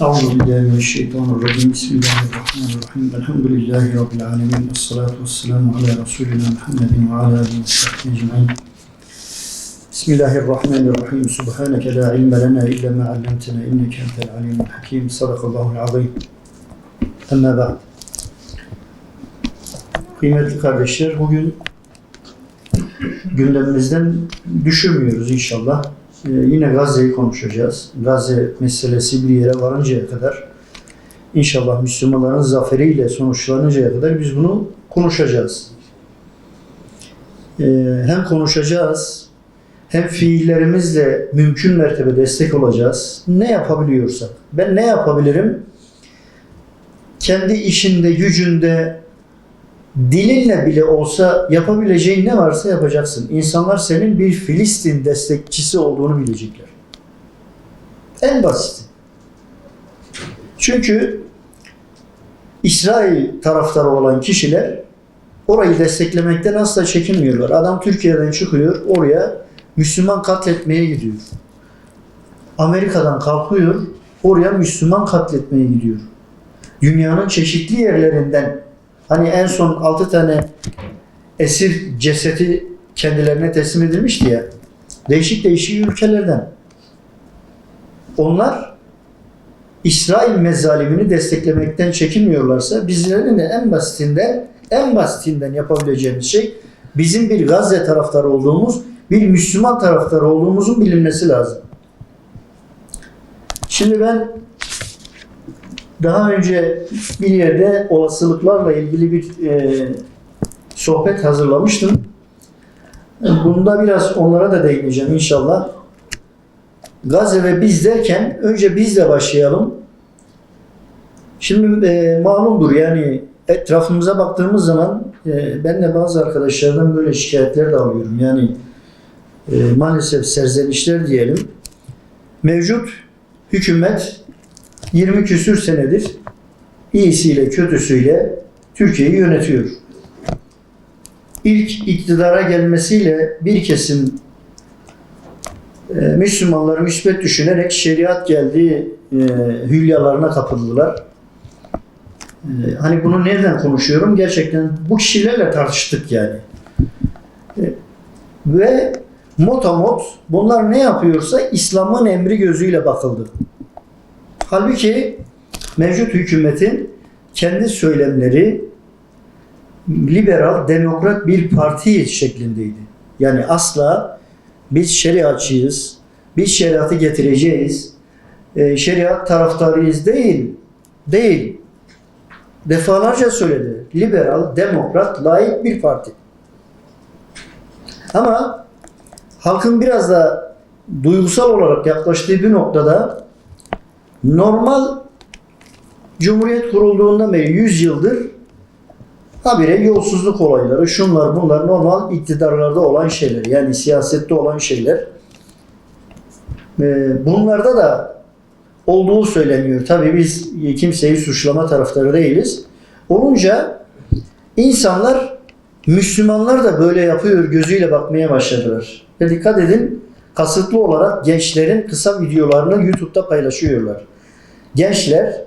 Euzu billahi mineşşeytanirracim. Bismillahirrahmanirrahim. Elhamdülillahi rabbil alamin. Essalatu vesselamu ala resulina Muhammedin ve ala alihi ve sahbihi ecmaîn. Bismillahirrahmanirrahim. Subhaneke la ilme lena illa ma 'allamtena inneke entel alimul hakim. Sadakallahu azim. Emma ba'd. Kıymetli kardeşler, bugün gündemimizden düşürmüyoruz inşallah. Ee, yine Gazze'yi konuşacağız. Gazze meselesi bir yere varıncaya kadar inşallah Müslümanların zaferiyle sonuçlanıncaya kadar biz bunu konuşacağız. Ee, hem konuşacağız hem fiillerimizle mümkün mertebe destek olacağız. Ne yapabiliyorsak. Ben ne yapabilirim? Kendi işinde, gücünde, dilinle bile olsa yapabileceğin ne varsa yapacaksın. İnsanlar senin bir Filistin destekçisi olduğunu bilecekler. En basit. Çünkü İsrail taraftarı olan kişiler orayı desteklemekten asla çekinmiyorlar. Adam Türkiye'den çıkıyor oraya Müslüman katletmeye gidiyor. Amerika'dan kalkıyor oraya Müslüman katletmeye gidiyor. Dünyanın çeşitli yerlerinden Hani en son 6 tane esir cesedi kendilerine teslim edilmişti ya. Değişik değişik ülkelerden. Onlar İsrail mezalimini desteklemekten çekinmiyorlarsa bizlerin de en basitinden en basitinden yapabileceğimiz şey bizim bir Gazze taraftarı olduğumuz, bir Müslüman taraftarı olduğumuzun bilinmesi lazım. Şimdi ben daha önce bir yerde olasılıklarla ilgili bir e, sohbet hazırlamıştım. Bunda biraz onlara da değineceğim inşallah. Gazze ve biz derken önce bizle başlayalım. Şimdi e, malumdur yani etrafımıza baktığımız zaman e, ben de bazı arkadaşlardan böyle şikayetler de alıyorum. Yani e, maalesef serzenişler diyelim. Mevcut hükümet 20 küsür senedir iyisiyle kötüsüyle Türkiye'yi yönetiyor. İlk iktidara gelmesiyle bir kesim e, Müslümanları müsbet düşünerek şeriat geldiği e, hülyalarına kapıldılar. E, hani bunu nereden konuşuyorum? Gerçekten bu kişilerle tartıştık yani. Ve motamot bunlar ne yapıyorsa İslam'ın emri gözüyle bakıldı. Halbuki mevcut hükümetin kendi söylemleri liberal, demokrat bir parti şeklindeydi. Yani asla biz şeriatçıyız, biz şeriatı getireceğiz, e, şeriat taraftarıyız değil, değil. Defalarca söyledi. Liberal, demokrat, layık bir parti. Ama halkın biraz da duygusal olarak yaklaştığı bir noktada normal Cumhuriyet kurulduğundan beri 100 yıldır habire yolsuzluk olayları, şunlar bunlar normal iktidarlarda olan şeyler. Yani siyasette olan şeyler. Ee, bunlarda da olduğu söyleniyor. Tabii biz kimseyi suçlama taraftarı değiliz. Olunca insanlar Müslümanlar da böyle yapıyor gözüyle bakmaya başladılar. Ve dikkat edin kasıtlı olarak gençlerin kısa videolarını YouTube'da paylaşıyorlar. Gençler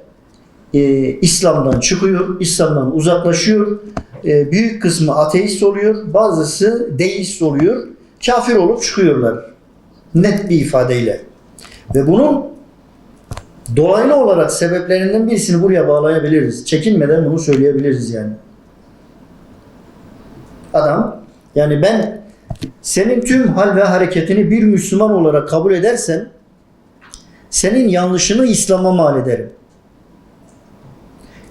e, İslam'dan çıkıyor, İslam'dan uzaklaşıyor. E, büyük kısmı ateist oluyor, bazısı deist oluyor. Kafir olup çıkıyorlar. Net bir ifadeyle. Ve bunun dolaylı olarak sebeplerinden birisini buraya bağlayabiliriz. Çekinmeden bunu söyleyebiliriz yani. Adam yani ben senin tüm hal ve hareketini bir Müslüman olarak kabul edersen senin yanlışını İslam'a mal ederim.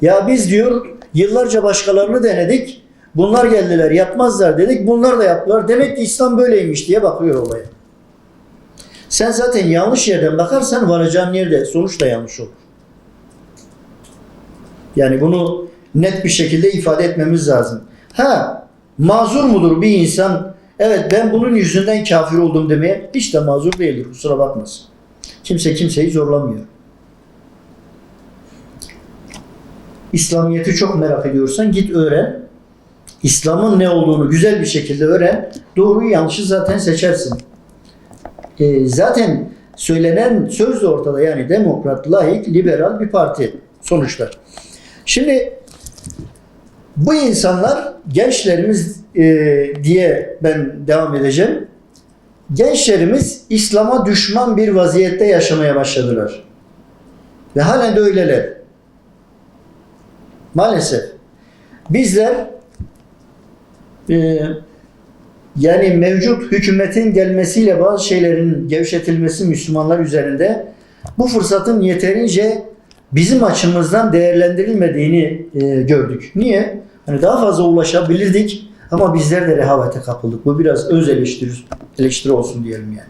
Ya biz diyor yıllarca başkalarını denedik. Bunlar geldiler yapmazlar dedik. Bunlar da yaptılar. Demek ki İslam böyleymiş diye bakıyor olaya. Sen zaten yanlış yerden bakarsan varacağın yerde sonuç da yanlış olur. Yani bunu net bir şekilde ifade etmemiz lazım. Ha mazur mudur bir insan evet ben bunun yüzünden kafir oldum demeye hiç de mazur değildir kusura bakmasın. Kimse kimseyi zorlamıyor. İslamiyet'i çok merak ediyorsan git öğren. İslam'ın ne olduğunu güzel bir şekilde öğren. Doğruyu yanlışı zaten seçersin. Ee, zaten söylenen söz de ortada. Yani demokrat, laik, liberal bir parti sonuçta. Şimdi bu insanlar gençlerimiz e, diye ben devam edeceğim. Gençlerimiz İslam'a düşman bir vaziyette yaşamaya başladılar. Ve halen de öyleler. Maalesef. Bizler e, yani mevcut hükümetin gelmesiyle bazı şeylerin gevşetilmesi Müslümanlar üzerinde bu fırsatın yeterince bizim açımızdan değerlendirilmediğini e, gördük. Niye? Hani daha fazla ulaşabilirdik ama bizler de rehavete kapıldık. Bu biraz öz eleştiri, eleştiri olsun diyelim yani.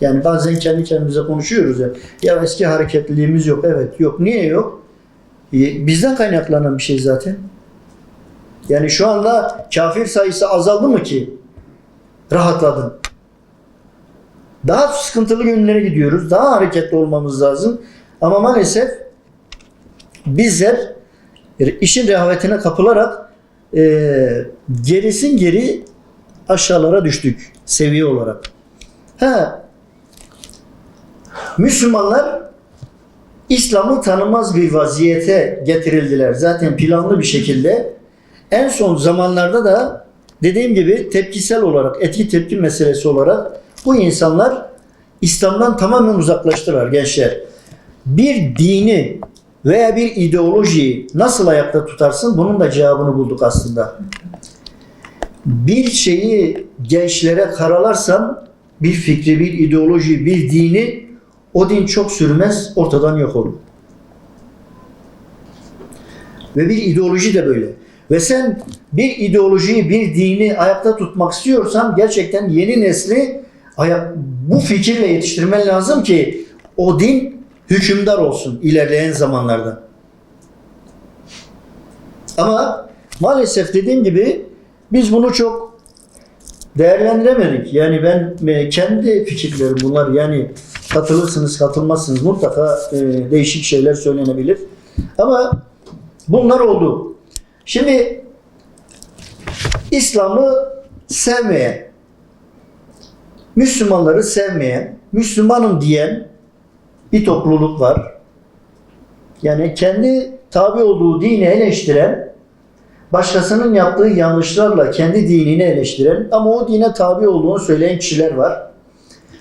Yani bazen kendi kendimize konuşuyoruz ya. Ya eski hareketliliğimiz yok. Evet yok. Niye yok? Bizden kaynaklanan bir şey zaten. Yani şu anda kafir sayısı azaldı mı ki? Rahatladın. Daha sıkıntılı günlere gidiyoruz. Daha hareketli olmamız lazım. Ama maalesef bizler işin rehavetine kapılarak e, gerisin geri aşağılara düştük seviye olarak. Ha, Müslümanlar İslam'ı tanımaz bir vaziyete getirildiler. Zaten planlı bir şekilde. En son zamanlarda da dediğim gibi tepkisel olarak, etki tepki meselesi olarak bu insanlar İslam'dan tamamen uzaklaştılar gençler. Bir dini veya bir ideolojiyi nasıl ayakta tutarsın? Bunun da cevabını bulduk aslında. Bir şeyi gençlere karalarsan bir fikri, bir ideoloji, bir dini o din çok sürmez, ortadan yok olur. Ve bir ideoloji de böyle. Ve sen bir ideolojiyi, bir dini ayakta tutmak istiyorsan gerçekten yeni nesli bu fikirle yetiştirmen lazım ki o din hükümdar olsun ilerleyen zamanlarda. Ama maalesef dediğim gibi biz bunu çok değerlendiremedik. Yani ben e, kendi fikirlerim bunlar. Yani katılırsınız, katılmazsınız. Mutlaka e, değişik şeyler söylenebilir. Ama bunlar oldu. Şimdi İslam'ı sevmeyen, Müslümanları sevmeyen, Müslümanım diyen bir topluluk var. Yani kendi tabi olduğu dini eleştiren, başkasının yaptığı yanlışlarla kendi dinini eleştiren ama o dine tabi olduğunu söyleyen kişiler var.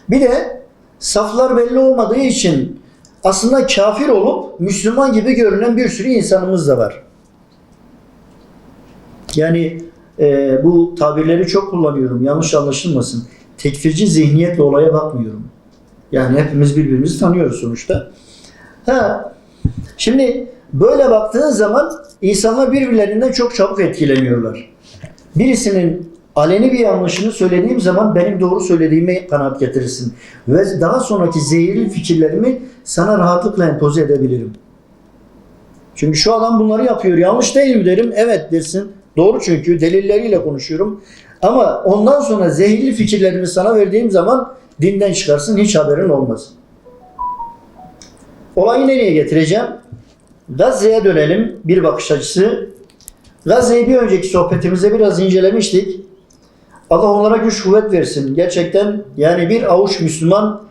Bir de saflar belli olmadığı için aslında kafir olup Müslüman gibi görünen bir sürü insanımız da var. Yani e, bu tabirleri çok kullanıyorum. Yanlış anlaşılmasın. Tekfirci zihniyetle olaya bakmıyorum. Yani hepimiz birbirimizi tanıyoruz sonuçta. Ha, şimdi böyle baktığın zaman insanlar birbirlerinden çok çabuk etkileniyorlar. Birisinin aleni bir yanlışını söylediğim zaman benim doğru söylediğimi kanaat getirirsin. Ve daha sonraki zehirli fikirlerimi sana rahatlıkla empoze edebilirim. Çünkü şu adam bunları yapıyor. Yanlış değil mi derim. Evet dersin. Doğru çünkü delilleriyle konuşuyorum. Ama ondan sonra zehirli fikirlerimi sana verdiğim zaman dinden çıkarsın hiç haberin olmaz. Olayı nereye getireceğim? Gazze'ye dönelim bir bakış açısı. Gazze'yi bir önceki sohbetimizde biraz incelemiştik. Allah onlara güç kuvvet versin. Gerçekten yani bir avuç Müslüman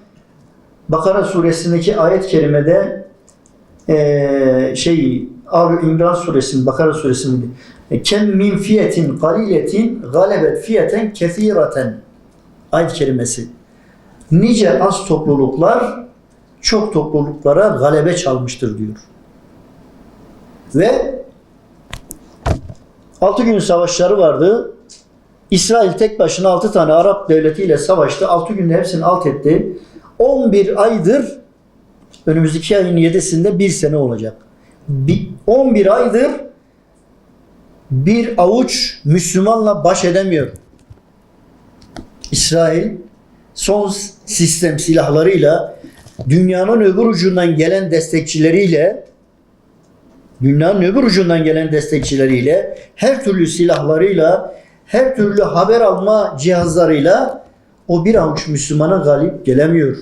Bakara suresindeki ayet-i kerimede eee şey Abi İmran suresinin Bakara suresinin kem min fiyetin galiletin galebet fiyeten kefiraten ayet kelimesi. Nice az topluluklar çok topluluklara galebe çalmıştır diyor. Ve altı gün savaşları vardı. İsrail tek başına altı tane Arap devletiyle savaştı. Altı günde hepsini alt etti. 11 aydır önümüzdeki ayın 7'sinde bir sene olacak. Bir- 11 aydır bir avuç Müslümanla baş edemiyor. İsrail son sistem silahlarıyla dünyanın öbür ucundan gelen destekçileriyle dünyanın öbür ucundan gelen destekçileriyle her türlü silahlarıyla her türlü haber alma cihazlarıyla o bir avuç Müslümana galip gelemiyor.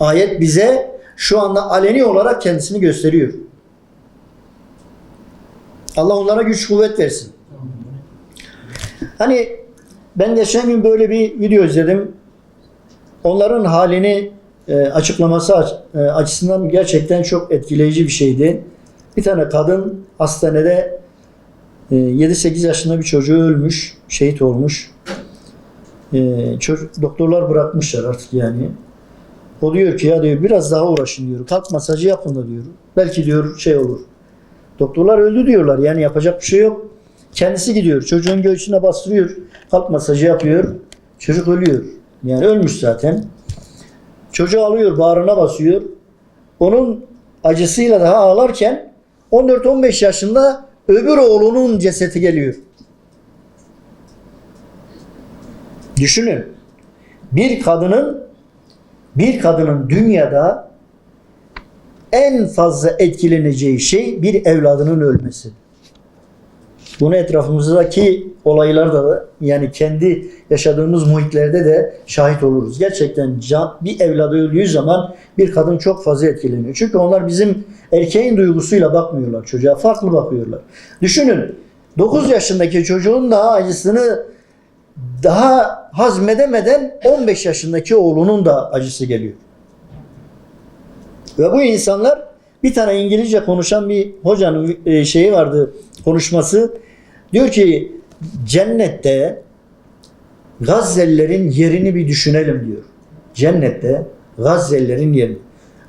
Ayet bize şu anda aleni olarak kendisini gösteriyor. Allah onlara güç kuvvet versin. Hani ben geçen gün böyle bir video izledim. onların halini e, açıklaması aç- e, açısından gerçekten çok etkileyici bir şeydi. Bir tane kadın hastanede e, 7-8 yaşında bir çocuğu ölmüş, şehit olmuş. E, çocuk, doktorlar bırakmışlar artık yani. O diyor ki ya diyor biraz daha uğraşın diyor. Kalp masajı yapın da diyor. Belki diyor şey olur. Doktorlar öldü diyorlar. Yani yapacak bir şey yok. Kendisi gidiyor. Çocuğun göğsüne bastırıyor. Kalp masajı yapıyor. Çocuk ölüyor. Yani ölmüş zaten. Çocuğu alıyor bağrına basıyor. Onun acısıyla daha ağlarken 14-15 yaşında öbür oğlunun cesedi geliyor. Düşünün. Bir kadının bir kadının dünyada en fazla etkileneceği şey bir evladının ölmesi. Bunu etrafımızdaki olaylarda da yani kendi yaşadığımız muhitlerde de şahit oluruz. Gerçekten bir evladı öldüğü zaman bir kadın çok fazla etkileniyor. Çünkü onlar bizim erkeğin duygusuyla bakmıyorlar çocuğa. Farklı bakıyorlar. Düşünün 9 yaşındaki çocuğun daha acısını daha hazmedemeden 15 yaşındaki oğlunun da acısı geliyor. Ve bu insanlar bir tane İngilizce konuşan bir hocanın e, şeyi vardı konuşması. Diyor ki cennette Gazze'lilerin yerini bir düşünelim diyor. Cennette Gazze'lilerin yerini.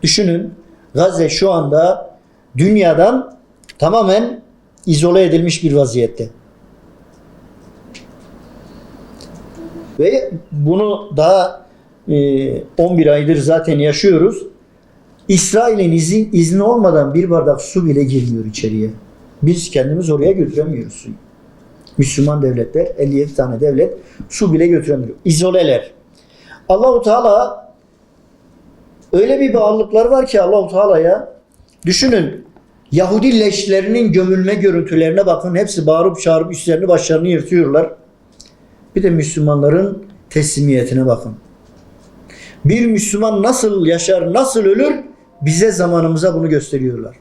Düşünün Gazze şu anda dünyadan tamamen izole edilmiş bir vaziyette. Ve bunu daha e, 11 aydır zaten yaşıyoruz. İsrail'in izin, izni olmadan bir bardak su bile girmiyor içeriye. Biz kendimiz oraya götüremiyoruz suyu. Müslüman devletler, 57 tane devlet su bile götüremiyor. İzoleler. Allahu Teala öyle bir bağlılıkları var ki Allahu Teala'ya düşünün Yahudi leşlerinin gömülme görüntülerine bakın. Hepsi bağırıp çağırıp üstlerini başlarını yırtıyorlar. Bir de Müslümanların teslimiyetine bakın. Bir Müslüman nasıl yaşar, nasıl ölür bize zamanımıza bunu gösteriyorlar.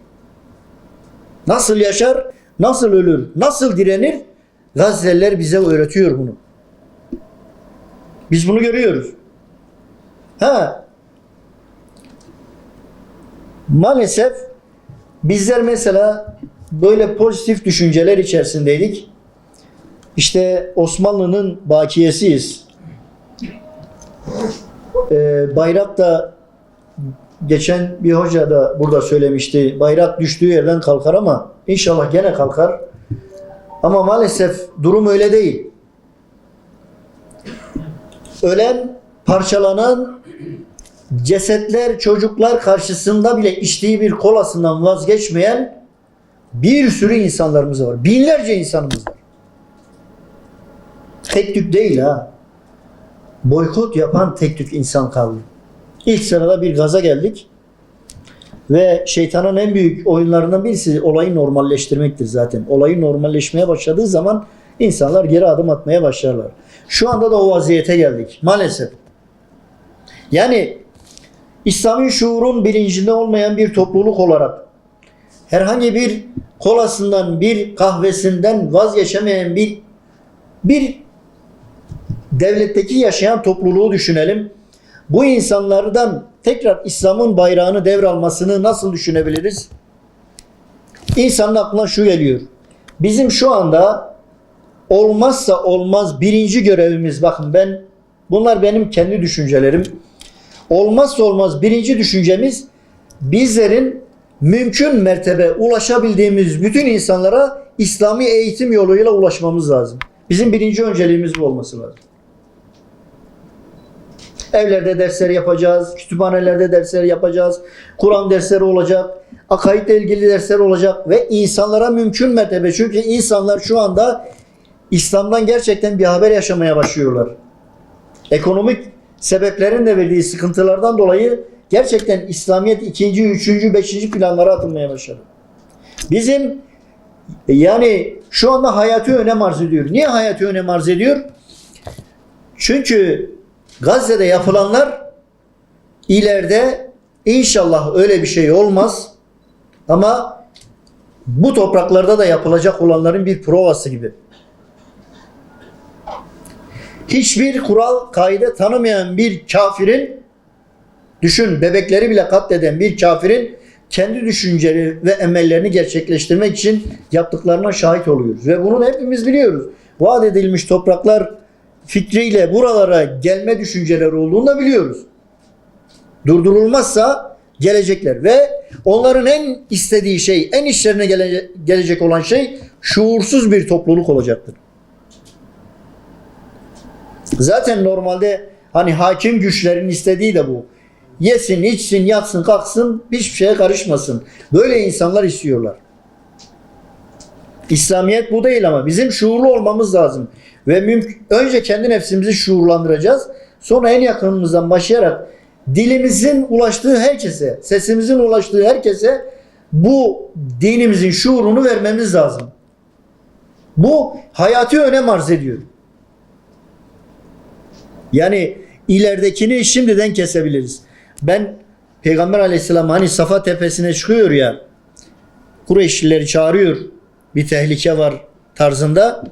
Nasıl yaşar, nasıl ölür, nasıl direnir Gazze'liler bize öğretiyor bunu. Biz bunu görüyoruz. Ha. Maalesef bizler mesela böyle pozitif düşünceler içerisindeydik. İşte Osmanlı'nın bakiyesiyiz. Ee, bayrak da geçen bir hoca da burada söylemişti. Bayrak düştüğü yerden kalkar ama inşallah gene kalkar. Ama maalesef durum öyle değil. Ölen, parçalanan cesetler, çocuklar karşısında bile içtiği bir kolasından vazgeçmeyen bir sürü insanlarımız var. Binlerce insanımız var. Tek tük değil ha. Boykot yapan tek tük insan kaldı. İlk sırada bir gaza geldik. Ve şeytanın en büyük oyunlarından birisi olayı normalleştirmektir zaten. Olayı normalleşmeye başladığı zaman insanlar geri adım atmaya başlarlar. Şu anda da o vaziyete geldik maalesef. Yani İslami şuurun bilincinde olmayan bir topluluk olarak herhangi bir kolasından, bir kahvesinden vazgeçemeyen bir bir devletteki yaşayan topluluğu düşünelim. Bu insanlardan tekrar İslam'ın bayrağını devralmasını nasıl düşünebiliriz? İnsanın aklına şu geliyor. Bizim şu anda olmazsa olmaz birinci görevimiz bakın ben bunlar benim kendi düşüncelerim. Olmazsa olmaz birinci düşüncemiz bizlerin mümkün mertebe ulaşabildiğimiz bütün insanlara İslami eğitim yoluyla ulaşmamız lazım. Bizim birinci önceliğimiz bu olması lazım. Evlerde dersler yapacağız, kütüphanelerde dersler yapacağız, Kur'an dersleri olacak, akaidle ilgili dersler olacak ve insanlara mümkün mertebe çünkü insanlar şu anda İslam'dan gerçekten bir haber yaşamaya başlıyorlar. Ekonomik sebeplerin de verdiği sıkıntılardan dolayı gerçekten İslamiyet ikinci, üçüncü, beşinci planlara atılmaya başladı. Bizim yani şu anda hayatı önem arz ediyor. Niye hayatı önem arz ediyor? Çünkü Gazze'de yapılanlar ileride inşallah öyle bir şey olmaz. Ama bu topraklarda da yapılacak olanların bir provası gibi. hiçbir kural, kaide tanımayan bir kafirin düşün bebekleri bile katleden bir kafirin kendi düşünceleri ve emellerini gerçekleştirmek için yaptıklarına şahit oluyoruz. Ve bunu hepimiz biliyoruz. Vaat edilmiş topraklar fikriyle buralara gelme düşünceleri olduğunu da biliyoruz. Durdurulmazsa gelecekler ve onların en istediği şey, en işlerine gele- gelecek olan şey şuursuz bir topluluk olacaktır. Zaten normalde hani hakim güçlerin istediği de bu. Yesin, içsin, yatsın, kalksın, hiçbir şeye karışmasın. Böyle insanlar istiyorlar. İslamiyet bu değil ama bizim şuurlu olmamız lazım. Ve mümk- önce kendi nefsimizi şuurlandıracağız. Sonra en yakınımızdan başlayarak dilimizin ulaştığı herkese, sesimizin ulaştığı herkese bu dinimizin şuurunu vermemiz lazım. Bu hayati önem arz ediyor. Yani ileridekini şimdiden kesebiliriz. Ben Peygamber Aleyhisselam hani Safa tepesine çıkıyor ya Kureyşlileri çağırıyor. Bir tehlike var tarzında.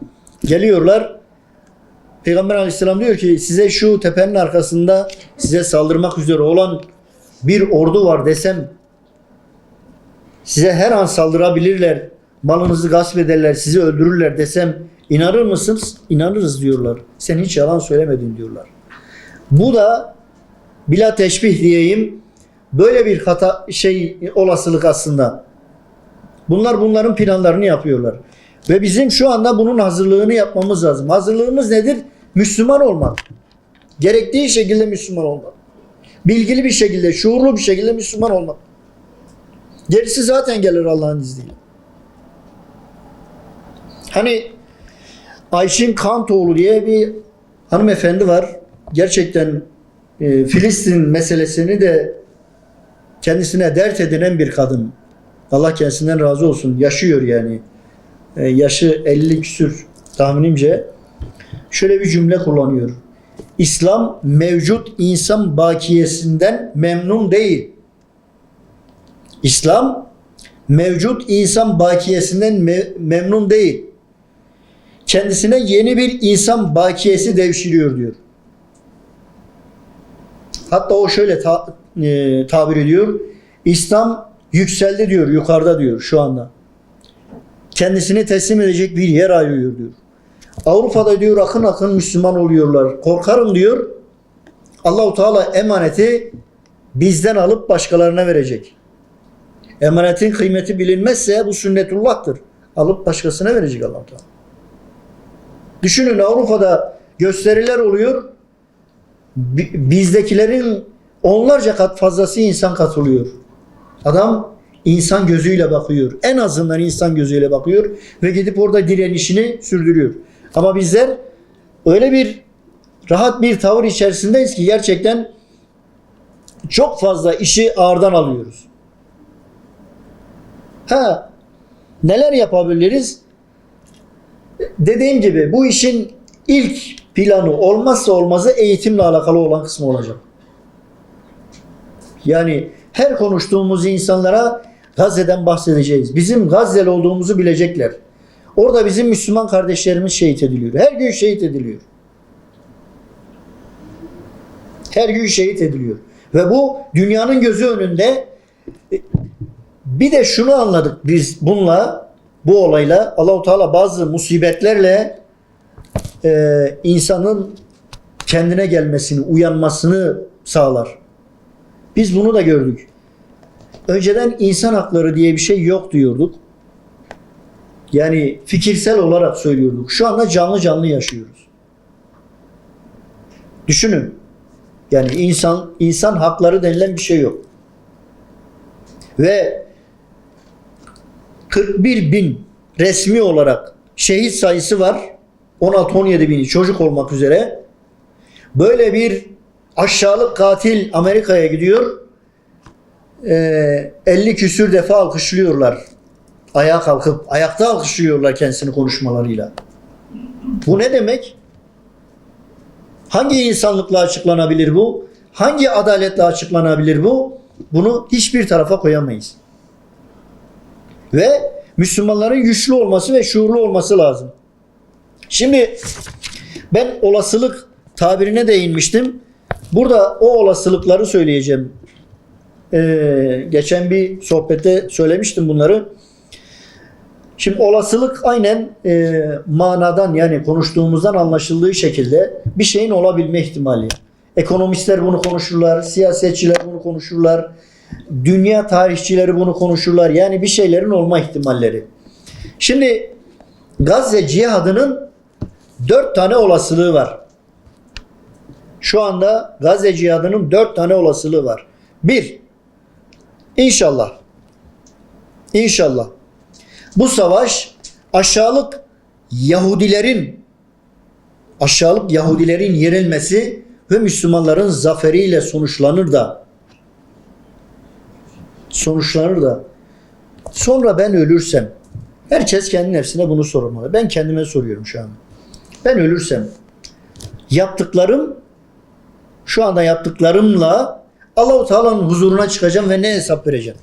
Geliyorlar. Peygamber Aleyhisselam diyor ki size şu tepenin arkasında size saldırmak üzere olan bir ordu var desem size her an saldırabilirler. Malınızı gasp ederler, sizi öldürürler desem inanır mısınız? İnanırız diyorlar. Sen hiç yalan söylemedin diyorlar. Bu da bila teşbih diyeyim böyle bir hata şey olasılık aslında. Bunlar bunların planlarını yapıyorlar. Ve bizim şu anda bunun hazırlığını yapmamız lazım. Hazırlığımız nedir? Müslüman olmak. Gerektiği şekilde Müslüman olmak. Bilgili bir şekilde, şuurlu bir şekilde Müslüman olmak. Gerisi zaten gelir Allah'ın izniyle. Hani Ayşin Kantoğlu diye bir hanımefendi var. Gerçekten e, Filistin meselesini de kendisine dert edinen bir kadın. Allah kendisinden razı olsun. Yaşıyor yani. E, yaşı 50 küsür tahminimce. Şöyle bir cümle kullanıyor. İslam mevcut insan bakiyesinden memnun değil. İslam mevcut insan bakiyesinden me- memnun değil. Kendisine yeni bir insan bakiyesi devşiriyor diyor. Hatta o şöyle ta- e, tabir ediyor. İslam yükseldi diyor, yukarıda diyor şu anda. Kendisini teslim edecek bir yer arıyor diyor. Avrupa'da diyor akın akın Müslüman oluyorlar. Korkarım diyor. Allahu Teala emaneti bizden alıp başkalarına verecek. Emanetin kıymeti bilinmezse bu sünnetullah'tır. Alıp başkasına verecek Allah Teala. Düşünün Avrupa'da gösteriler oluyor. Bi- Bizdekilerin onlarca kat fazlası insan katılıyor. Adam insan gözüyle bakıyor. En azından insan gözüyle bakıyor ve gidip orada direnişini sürdürüyor. Ama bizler öyle bir rahat bir tavır içerisindeyiz ki gerçekten çok fazla işi ağırdan alıyoruz. Ha neler yapabiliriz? Dediğim gibi bu işin ilk planı olmazsa olmazı eğitimle alakalı olan kısmı olacak. Yani her konuştuğumuz insanlara Gazze'den bahsedeceğiz. Bizim Gazze'li olduğumuzu bilecekler. Orada bizim Müslüman kardeşlerimiz şehit ediliyor. Her gün şehit ediliyor. Her gün şehit ediliyor. Ve bu dünyanın gözü önünde e, bir de şunu anladık biz bununla bu olayla Allahu Teala bazı musibetlerle e, insanın kendine gelmesini, uyanmasını sağlar. Biz bunu da gördük. Önceden insan hakları diye bir şey yok diyorduk. Yani fikirsel olarak söylüyorduk. Şu anda canlı canlı yaşıyoruz. Düşünün. Yani insan insan hakları denilen bir şey yok. Ve 41 bin resmi olarak şehit sayısı var. 16-17 bini çocuk olmak üzere. Böyle bir aşağılık katil Amerika'ya gidiyor. Ee, 50 küsür defa alkışlıyorlar. Ayağa kalkıp ayakta alkışlıyorlar kendisini konuşmalarıyla. Bu ne demek? Hangi insanlıkla açıklanabilir bu? Hangi adaletle açıklanabilir bu? Bunu hiçbir tarafa koyamayız. Ve Müslümanların güçlü olması ve şuurlu olması lazım. Şimdi Ben olasılık tabirine değinmiştim. Burada o olasılıkları söyleyeceğim. Ee, geçen bir sohbette söylemiştim bunları. Şimdi olasılık aynen e, manadan yani konuştuğumuzdan anlaşıldığı şekilde bir şeyin olabilme ihtimali. Ekonomistler bunu konuşurlar, siyasetçiler bunu konuşurlar, dünya tarihçileri bunu konuşurlar. Yani bir şeylerin olma ihtimalleri. Şimdi Gazze cihadının dört tane olasılığı var. Şu anda Gazze cihadının dört tane olasılığı var. Bir, inşallah, inşallah bu savaş aşağılık Yahudilerin aşağılık Yahudilerin yenilmesi ve Müslümanların zaferiyle sonuçlanır da sonuçlanır da sonra ben ölürsem herkes kendi nefsine bunu sormalı. Ben kendime soruyorum şu an. Ben ölürsem yaptıklarım şu anda yaptıklarımla Allahu Teala'nın huzuruna çıkacağım ve ne hesap vereceğim?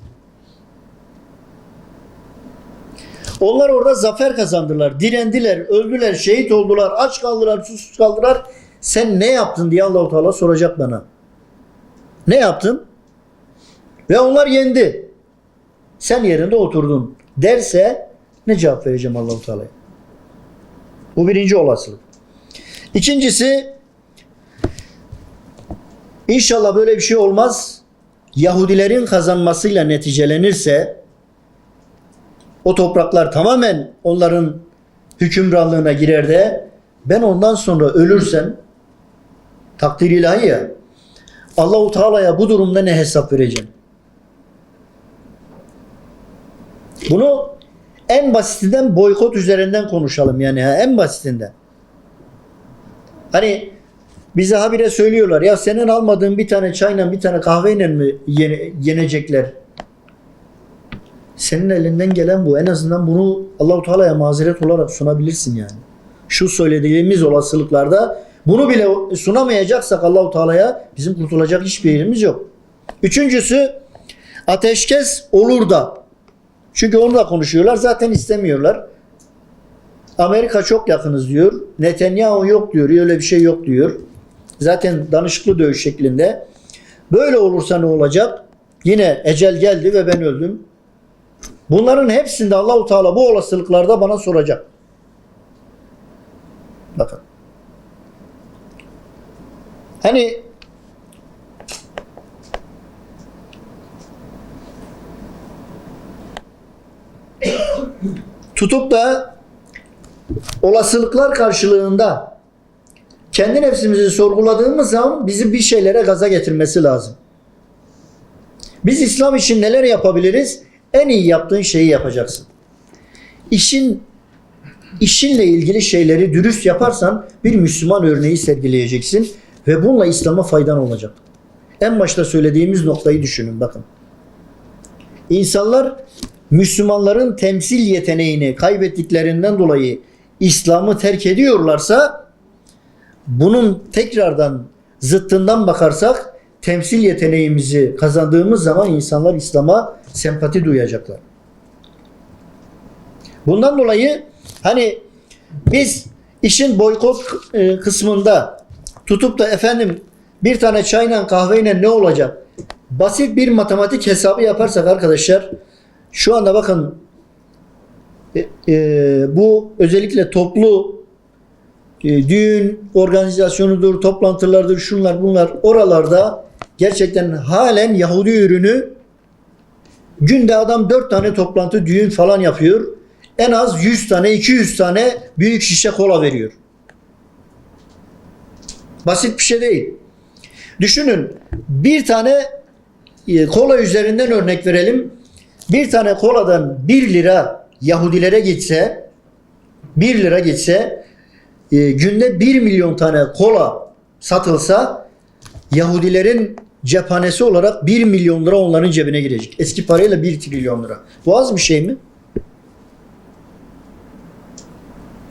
Onlar orada zafer kazandılar, direndiler, öldüler, şehit oldular, aç kaldılar, susuz kaldılar. Sen ne yaptın diye Allahu Teala soracak bana. Ne yaptın? Ve onlar yendi. Sen yerinde oturdun derse ne cevap vereceğim Allahu Teala'ya? Bu birinci olasılık. İkincisi inşallah böyle bir şey olmaz. Yahudilerin kazanmasıyla neticelenirse o topraklar tamamen onların hükümranlığına girer de ben ondan sonra ölürsem takdir ilahi ya Allahu Teala'ya bu durumda ne hesap vereceğim? Bunu en basitinden boykot üzerinden konuşalım yani en basitinden. Hani bize habire söylüyorlar ya senin almadığın bir tane çayla bir tane kahveyle mi yene- yenecekler? Senin elinden gelen bu. En azından bunu Allahu Teala'ya mazeret olarak sunabilirsin yani. Şu söylediğimiz olasılıklarda bunu bile sunamayacaksak Allahu Teala'ya bizim kurtulacak hiçbir yerimiz yok. Üçüncüsü ateşkes olur da. Çünkü onu da konuşuyorlar. Zaten istemiyorlar. Amerika çok yakınız diyor. Netanyahu yok diyor. Öyle bir şey yok diyor. Zaten danışıklı dövüş şeklinde. Böyle olursa ne olacak? Yine ecel geldi ve ben öldüm. Bunların hepsinde Allahu Teala bu olasılıklarda bana soracak. Bakın. Hani tutup da olasılıklar karşılığında kendi nefsimizi sorguladığımız zaman bizi bir şeylere gaza getirmesi lazım. Biz İslam için neler yapabiliriz? En iyi yaptığın şeyi yapacaksın. İşin işinle ilgili şeyleri dürüst yaparsan bir Müslüman örneği sergileyeceksin ve bununla İslam'a faydan olacak. En başta söylediğimiz noktayı düşünün bakın. İnsanlar Müslümanların temsil yeteneğini kaybettiklerinden dolayı İslam'ı terk ediyorlarsa bunun tekrardan zıttından bakarsak temsil yeteneğimizi kazandığımız zaman insanlar İslam'a sempati duyacaklar. Bundan dolayı hani biz işin boykot e, kısmında tutup da efendim bir tane çayla kahveyle ne olacak? Basit bir matematik hesabı yaparsak arkadaşlar şu anda bakın e, e, bu özellikle toplu düğün organizasyonudur, toplantılardır, şunlar bunlar oralarda gerçekten halen Yahudi ürünü günde adam 4 tane toplantı, düğün falan yapıyor. En az 100 tane, 200 tane büyük şişe kola veriyor. Basit bir şey değil. Düşünün bir tane e, kola üzerinden örnek verelim. Bir tane koladan 1 lira Yahudilere gitse 1 lira gitse e, günde 1 milyon tane kola satılsa Yahudilerin cephanesi olarak 1 milyon lira onların cebine girecek. Eski parayla 1 trilyon lira. Bu az bir şey mi?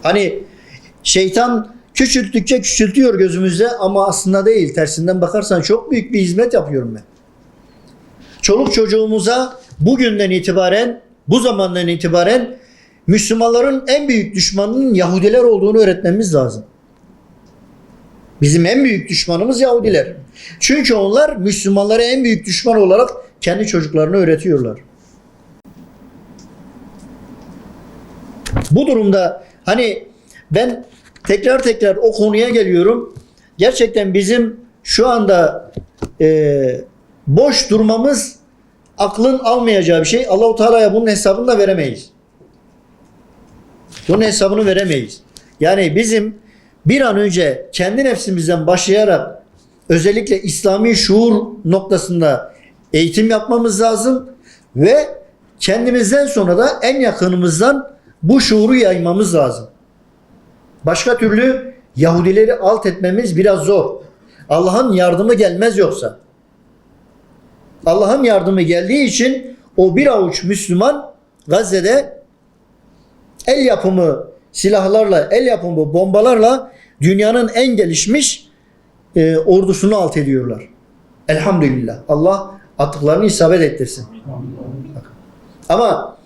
Hani şeytan küçülttükçe küçültüyor gözümüzde ama aslında değil. Tersinden bakarsan çok büyük bir hizmet yapıyorum ben. Çoluk çocuğumuza bugünden itibaren, bu zamandan itibaren Müslümanların en büyük düşmanının Yahudiler olduğunu öğretmemiz lazım. Bizim en büyük düşmanımız Yahudiler. Çünkü onlar Müslümanlara en büyük düşman olarak kendi çocuklarını öğretiyorlar. Bu durumda hani ben tekrar tekrar o konuya geliyorum. Gerçekten bizim şu anda e, boş durmamız aklın almayacağı bir şey. Allahu Teala'ya bunun hesabını da veremeyiz. Bunun hesabını veremeyiz. Yani bizim bir an önce kendi nefsimizden başlayarak özellikle İslami şuur noktasında eğitim yapmamız lazım ve kendimizden sonra da en yakınımızdan bu şuuru yaymamız lazım. Başka türlü Yahudileri alt etmemiz biraz zor. Allah'ın yardımı gelmez yoksa. Allah'ın yardımı geldiği için o bir avuç Müslüman Gazze'de el yapımı silahlarla, el yapımı bombalarla dünyanın en gelişmiş e, ordusunu alt ediyorlar. Elhamdülillah. Allah attıklarını isabet ettirsin. Ama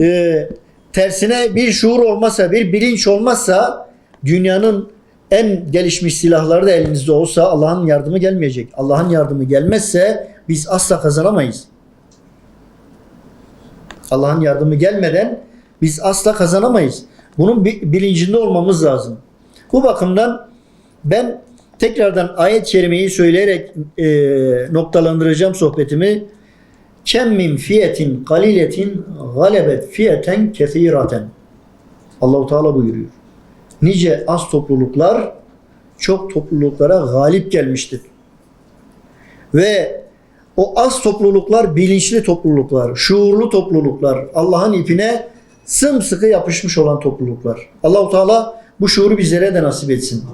e, tersine bir şuur olmazsa, bir bilinç olmazsa dünyanın en gelişmiş silahları da elimizde olsa Allah'ın yardımı gelmeyecek. Allah'ın yardımı gelmezse biz asla kazanamayız. Allah'ın yardımı gelmeden biz asla kazanamayız. Bunun bi- bilincinde olmamız lazım. Bu bakımdan ben tekrardan ayet-i kerimeyi söyleyerek e, noktalandıracağım sohbetimi. Kem min fiyetin kaliletin galebet fiyeten kesiraten. Allahu Teala buyuruyor. Nice az topluluklar çok topluluklara galip gelmiştir. Ve o az topluluklar bilinçli topluluklar, şuurlu topluluklar, Allah'ın ipine sımsıkı yapışmış olan topluluklar. Allahu Teala bu şuuru bizlere de nasip etsin.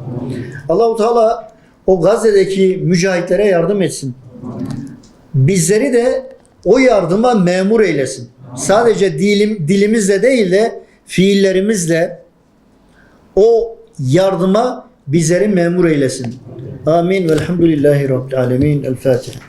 Allahu Teala o Gazze'deki mücahitlere yardım etsin. Bizleri de o yardıma memur eylesin. Sadece dilim, dilimizle değil de fiillerimizle o yardıma bizleri memur eylesin. Amin. Velhamdülillahi Rabbil Alemin. El Fatiha.